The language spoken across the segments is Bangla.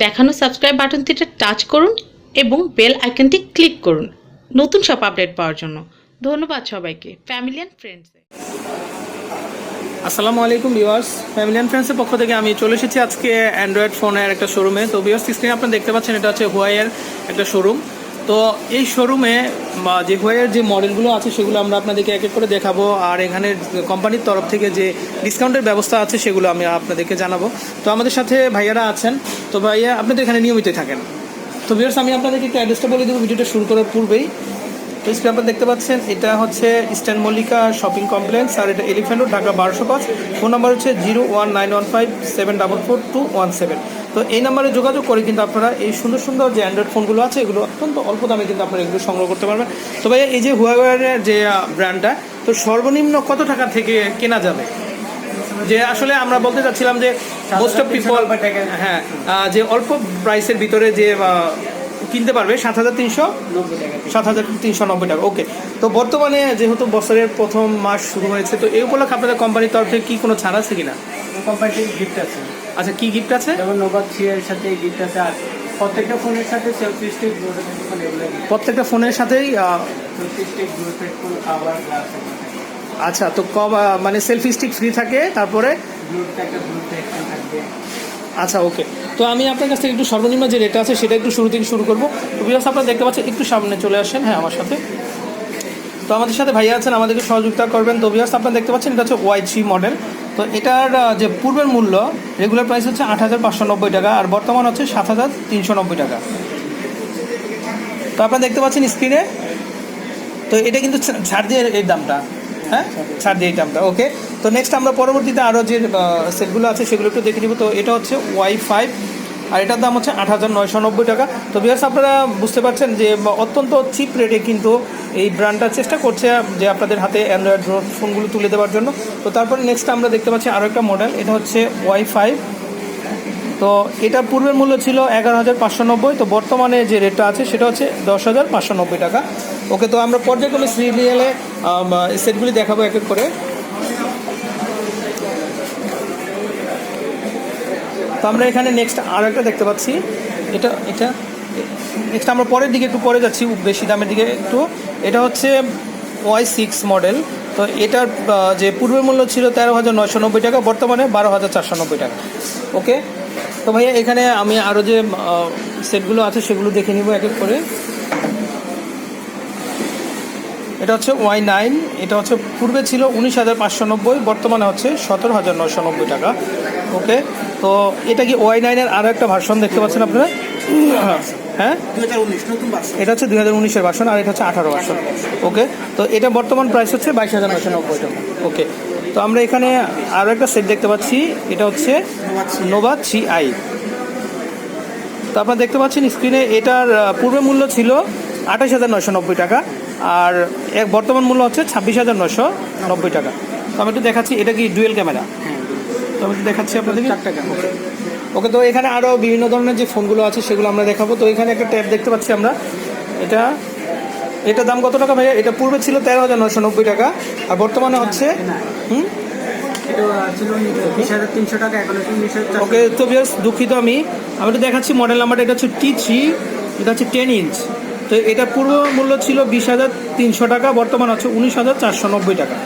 দেখানো সাবস্ক্রাইব বাটনটিতে টাচ করুন এবং বেল আইকনটি ক্লিক করুন। নতুন সব আপডেট পাওয়ার জন্য ধন্যবাদ সবাইকে। ফ্যামিলি অ্যান্ড ফ্রেন্ডসে আসসালামু আলাইকুম ভিউয়ার্স। ফ্যামিলি অ্যান্ড ফ্রেন্ডসের পক্ষ থেকে আমি চলে এসেছি আজকে অ্যান্ড্রয়েড ফোনের একটা শোরুমে তো ভিউয়ার্স স্ক্রিনে আপনারা দেখতে পাচ্ছেন এটা হচ্ছে হুয়াইয়ের একটা শোরুম তো এই শোরুমে যে হুয়াইয়ের যে মডেলগুলো আছে, সেগুলো আমরা আপনাদেরকে এক এক করে দেখাবো। আর এখানে কোম্পানির তরফ থেকে যে ডিসকাউন্টের ব্যবস্থা আছে, সেগুলো আমি আপনাদেরকে জানাব। তো আমাদের সাথে ভাইয়ারা আছেন। তো ভাইয়া আপনাদের এখানে নিয়মিতই থাকেন। তো ভিউয়ার্স আমি আপনাদেরকে একটু অ্যাড্রেসটা বলে দেবো ভিডিওটা শুরু করার পূর্বেই। তো স্ক্রিন আপনারা দেখতে পাচ্ছেন, এটা হচ্ছে ইস্টার্ন মল্লিকা শপিং কমপ্লেক্স আর এটা এলিফ্যান্ট রোড ঢাকা বারোশো পাঁচ। ফোন নাম্বার হচ্ছে zero one nine one five seven double four two one seven তো এই নাম্বারে যোগাযোগ করে কিন্তু আপনারা এই সুন্দর সুন্দর যে অ্যান্ড্রয়েড ফোনগুলো আছে এগুলো অত্যন্ত অল্প দামে কিন্তু আপনারা এগুলো সংগ্রহ করতে পারবেন। তো ভাইয়া এই যে হুয়াওয়ারের যে ব্র্যান্ডটা তো সর্বনিম্ন কত টাকা থেকে কেনা যাবে? যে আসলে আমরা বলতে চাচ্ছিলাম যে মোস্ট অফ পিপল হ্যাঁ যে অল্প প্রাইসের ভিতরে যে কিনতে পারবে সাত হাজার তিনশো? সাত হাজার তিনশো নব্বই টাকা ওকে তো বর্তমানে যেহেতু বছরের প্রথম মাস শুরু হয়েছে তো এই উপলক্ষে আপনাদের কোম্পানির তরফ কি কোনো ছাড় আছে কিনা? কোম্পানিটির গিফট আছে। আচ্ছা কি গিফট আছে? যেমন নোভাক থ্রিয়ের সাথে গিফট আছে আর প্রত্যেকটা ফোনের সাথে সেলফি স্টিক প্রত্যেকটা ফোনের সাথেই সেলফি স্টিক ব্লুটুথ আবার গ্লাস আচ্ছা তো কম মানে সেলফি স্টিক ফ্রি থাকে তারপরে? আচ্ছা ওকে তো আমি আপনার কাছ থেকে একটু সর্বনিম্ন যে রেট আছে সেটা একটু শুরু থেকে শুরু করব। তো বিকজ আপনারা দেখতে পাচ্ছেন একটু সামনে চলে আসেন হ্যাঁ আমার সাথে। তো আমাদের সাথে ভাইয়া আছেন আমাদেরকে সহযোগিতা করবেন। তো বিকজ আপনারা দেখতে পাচ্ছেন এটা হচ্ছে ওয়াই থ্রি মডেল তো এটার যে পূর্বের মূল্য রেগুলার প্রাইস হচ্ছে আট হাজার পাঁচশো নব্বই টাকা আর বর্তমান হচ্ছে সাত হাজার তিনশো নব্বই টাকা। তো আপনারা দেখতে পাচ্ছেন স্ক্রিনে তো এটা কিন্তু ছাড় দিয়ে এই দামটা। হ্যাঁ? ছাড় দিয়ে এই দামটা ওকে তো নেক্সট আমরা পরবর্তীতে আরও যে সেটগুলো আছে সেগুলো একটু দেখে নিব। তো এটা হচ্ছে ওয়াই ফাইভ আর এটার দাম হচ্ছে আট হাজার নয়শো নব্বই টাকা। তো বিয়ার্স আপনারা বুঝতে পারছেন যে, অত্যন্ত চিপ রেটে কিন্তু এই ব্র্যান্ডটা চেষ্টা করছে যে আপনাদের হাতে অ্যান্ড্রয়েড ফোনগুলো তুলে দেওয়ার জন্য। তো তারপরে নেক্সট আমরা দেখতে পাচ্ছি আরও একটা মডেল এটা হচ্ছে ওয়াই ফাইভ তো এটা পূর্বের মূল্য ছিল এগারো হাজার পাঁচশো নব্বই, তো বর্তমানে যে রেটটা আছে সেটা হচ্ছে দশ হাজার পাঁচশো নব্বই টাকা। ওকে, তো আমরা পর্যায়ক্রমে সিরিয়ালে সেটগুলি দেখাবো এক এক করে। তো আমরা এখানে নেক্সট আর একটা দেখতে পাচ্ছি। এটা এটা নেক্সট আমরা পরের দিকে একটু পরে যাচ্ছি বেশি দামের দিকে একটু। এটা হচ্ছে ওয়াই সিক্স মডেল তো এটার যে পূর্বের মূল্য ছিল তেরো হাজার নয়শো নব্বই টাকা, বর্তমানে বারো হাজার চারশো নব্বই টাকা। ওকে তো ভাইয়া, এখানে আমি আরও যে সেটগুলো আছে, সেগুলো দেখে নিব এক এক করে। এটা হচ্ছে ওয়াই নাইন এটা হচ্ছে, পূর্বে ছিল উনিশ হাজার পাঁচশো নব্বই, বর্তমানে হচ্ছে সতেরো হাজার নয়শো নব্বই টাকা। ওকে তো এটা কি ওয়াই নাইনের আরও একটা ভার্সন দেখতে পাচ্ছেন আপনারা? হ্যাঁ? এটা হচ্ছে দুই হাজার উনিশের ভার্সন আর এটা হচ্ছে আঠারো ভার্সন ওকে তো এটা বর্তমান প্রাইস হচ্ছে বাইশ হাজার নয়শো নব্বই টাকা। ওকে তো আমরা এখানে আরও একটা সেট দেখতে পাচ্ছি। এটা হচ্ছে নোভা থ্রি আই তো আপনারা দেখতে পাচ্ছেন স্ক্রিনে এটার পূর্বে মূল্য ছিল আঠাশ হাজার নয়শো নব্বই টাকা আর এক বর্তমান মূল্য হচ্ছে ছাব্বিশ হাজার নয়শো নব্বই টাকা। তো আমি একটু দেখাচ্ছি, এটা কি ডুয়েল ক্যামেরা তো আমি দেখাচ্ছি আপনাদেরকে। চারটা ক্যামেরা ওকে তো এখানে আরও বিভিন্ন ধরনের যে ফোনগুলো আছে সেগুলো আমরা দেখাবো। তো এখানে একটা ট্যাব দেখতে পাচ্ছি আমরা। এটা এটা দাম কত টাকা ভাইয়া? এটা পূর্বে ছিল তেরো হাজার নয়শো নব্বই টাকা আর বর্তমানে হচ্ছে হুম? ওকে তো বেশ দুঃখিত আমি। আমি তো দেখাচ্ছি মডেল নাম্বারটা এটা হচ্ছে টি থ্রি এটা হচ্ছে টেন ইঞ্চ তো এটা পূর্ব মূল্য ছিল বিশ হাজার তিনশো টাকা বর্তমান হচ্ছে উনিশ হাজার চারশো নব্বই টাকা।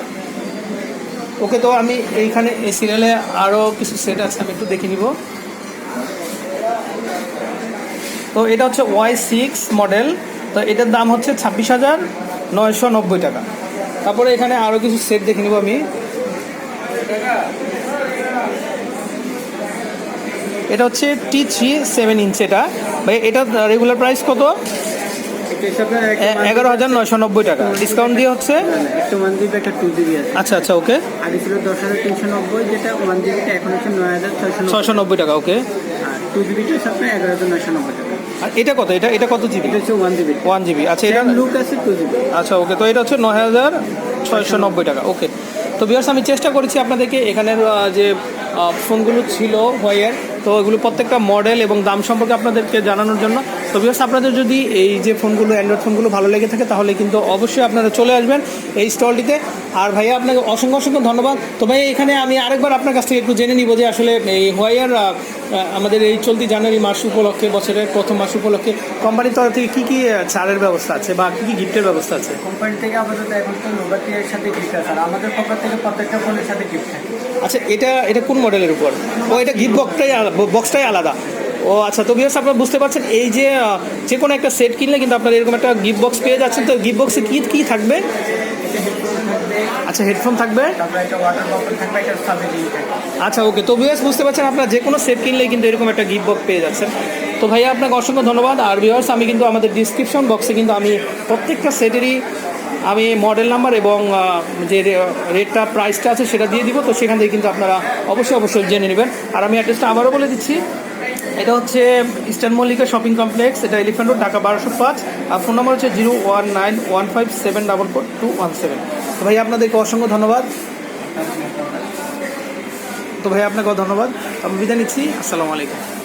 ওকে তো আমি এইখানে এই সিরিয়ালে আরও কিছু সেট আছে, আমি একটু দেখে নিব। তো এটা হচ্ছে ওয়াই সিক্স মডেল তো এটার দাম হচ্ছে ছাব্বিশ হাজার নয়শো নব্বই টাকা। তারপরে এখানে আরও কিছু সেট দেখে নিব আমি। এটা হচ্ছে টি থ্রি সেভেন ইঞ্চ এটা। ভাই এটা রেগুলার প্রাইস কত? এগারো হাজার নয়শো নব্বই টাকা। ডিসকাউন্ট দিয়ে হচ্ছে? একটা ওয়ান জিবি একটা টু জিবি আছে। আচ্ছা আচ্ছা ওকে। আগে ছিল দশ হাজার তিনশো নব্বই যেটা ওয়ান জিবিটা এখন হচ্ছে নয় হাজার ছয়শো নব্বই। টাকা ওকে। আর টু জিবিটা হচ্ছে আপনার এগারো হাজার নয়শো নব্বই টাকা। আর এটা কত? এটা এটা কত জিবি এটা হচ্ছে ওয়ান জিবি ওয়ান জিবি আচ্ছা এটা এটা লুক আছে টু জিবি আচ্ছা ওকে। তো এটা হচ্ছে নয় হাজার ছয়শো নব্বই টাকা ওকে। তো বিয়ার্স আমি চেষ্টা করেছি আপনাদেরকে এখানের যে ফোনগুলো ছিল হোয়াইয়ের তো এগুলো প্রত্যেকটা মডেল এবং দাম সম্পর্কে আপনাদেরকে জানানোর জন্য। তো বিকজ আপনাদের যদি এই যে ফোনগুলো অ্যান্ড্রয়েড ফোনগুলো ভালো লেগে থাকে, তাহলে কিন্তু অবশ্যই আপনারা চলে আসবেন এই স্টলটিতে আর ভাইয়া, আপনাকে অসংখ্য অসংখ্য ধন্যবাদ। তো ভাই এখানে আমি আরেকবার আপনার কাছ থেকে একটু জেনে নিব যে আসলে এই হোয়াইয়ার আমাদের এই চলতি জানুয়ারি মাস উপলক্ষে বছরের প্রথম মাস উপলক্ষে কোম্পানির তরফ থেকে কী কী ছাড়ের ব্যবস্থা আছে বা কী কী গিফটের ব্যবস্থা আছে? কোম্পানি থেকে আপাতত এখন তো নোভাটিয়ার সাথে গিফট আছে আর আমাদের পক্ষ থেকে প্রত্যেকটা ফোনের সাথে গিফট থাকে। আচ্ছা এটা এটা কোন মডেলের উপর? ও এটা গিফট বক্সটাই বক্সটাই আলাদা। ও আচ্ছা তো বিকজ আপনারা বুঝতে পারছেন এই যে যে কোনো একটা সেট কিনলে কিন্তু আপনারা এরকম একটা গিফট বক্স পেয়ে যাচ্ছেন। তো গিফট বক্সে কী কী থাকবে? আচ্ছা হেডফোন থাকবে? আচ্ছা ওকে তো বিয়ার্স বুঝতে পারছেন, আপনারা যে কোনো সেট কিনলেই কিন্তু এরকম একটা গিফট বক্স পেয়ে যাচ্ছেন। তো ভাইয়া, আপনাকে অসংখ্য ধন্যবাদ। আর বিয়ার্স আমি কিন্তু আমাদের ডিসক্রিপশন বক্সে কিন্তু আমি প্রত্যেকটা সেটেরই আমি মডেল নাম্বার এবং যে রেটটা প্রাইসটা আছে সেটা দিয়ে দিব। তো সেখান থেকে কিন্তু আপনারা অবশ্যই অবশ্যই জেনে নেবেন। আর আমি অ্যাড্রেসটা আবারও বলে দিচ্ছি। এটা হচ্ছে ইস্টার্ন মল্লিকা শপিং কমপ্লেক্স, এটা এলিফ্যান্ট রোড, ঢাকা বারোশো পাঁচ। আর ফোন নাম্বার হচ্ছে zero one nine one five seven double four two one seven. তো ভাই আপনাদেরকে অসংখ্য ধন্যবাদ। তো ভাই আপনাকেও ধন্যবাদ। আমি বিদায় নিচ্ছি। আসসালামু আলাইকুম।